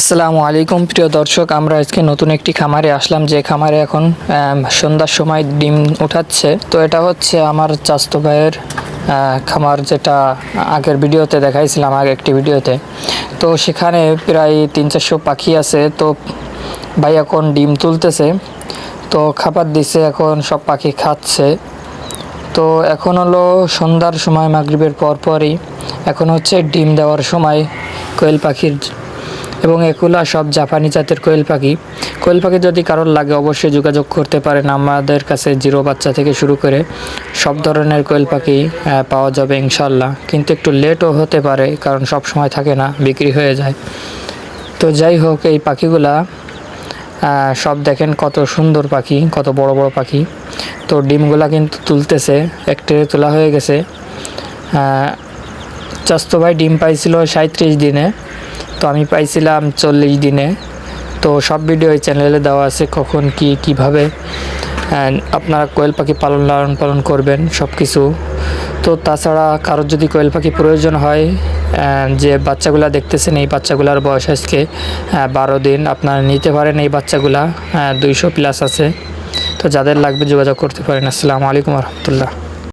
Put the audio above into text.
আসসালামু আলাইকুম, প্রিয় দর্শক। আমরা আজকে নতুন একটি খামারে আসলাম, যে খামারে এখন সন্ধ্যার সময় ডিম উঠাচ্ছে। তো এটা হচ্ছে আমার চাস্তো ভাইয়ের খামার, যেটা আগের ভিডিওতে দেখাইছিলাম আগে একটি ভিডিওতে। তো সেখানে প্রায় তিন চারশো পাখি আছে। তো ভাই এখন ডিম তুলতেছে। তো খাবার দিছে, এখন সব পাখি খাচ্ছে। তো এখন হলো সন্ধ্যার সময়, মাগরিবের পরপরই। এখন হচ্ছে ডিম দেওয়ার সময়, কোয়েল পাখির এবং এগুলা সব জাপানি জাতের কোয়েল পাখি। কোয়েল পাখি যদি কারোর লাগে অবশ্যই যোগাযোগ করতে পারেন। আমাদের কাছে জিরো বাচ্চা থেকে শুরু করে সব ধরনের কোয়েল পাখি পাওয়া যাবে ইনশাল্লাহ কিন্তু একটু লেটও হতে পারে, কারণ সব সময় থাকে না, বিক্রি হয়ে যায়। তো যাই হোক, এই পাখিগুলা সব দেখেন কত সুন্দর পাখি, কত বড় বড় পাখি। তো ডিমগুলা কিন্তু তুলতেছে একটে তোলা হয়ে গেছে। চাস্তো ভাই ডিম পাইছিল সাঁত্রিশ দিনে। তো আমি পাইছিলাম চল্লিশ দিনে। তো সব ভিডিও এই চ্যানেলে দেওয়া আছে কখন, কি, কীভাবে। আপনারা কোয়েল পাখি পালন, লালন পালন করবেন সব কিছু তো তাছাড়া কারোর যদি কোয়েল পাখি প্রয়োজন হয় যে বাচ্চাগুলা দেখতেছেন, এই বাচ্চাগুলার বয়স আজকে বারো দিন, আপনারা নিতে পারেন এই বাচ্চাগুলা দুইশো প্লাস আছে। তো যাদের লাগবে যোগাযোগ করতে পারেন। আসসালামু আলাইকুম রহমতুল্লাহ।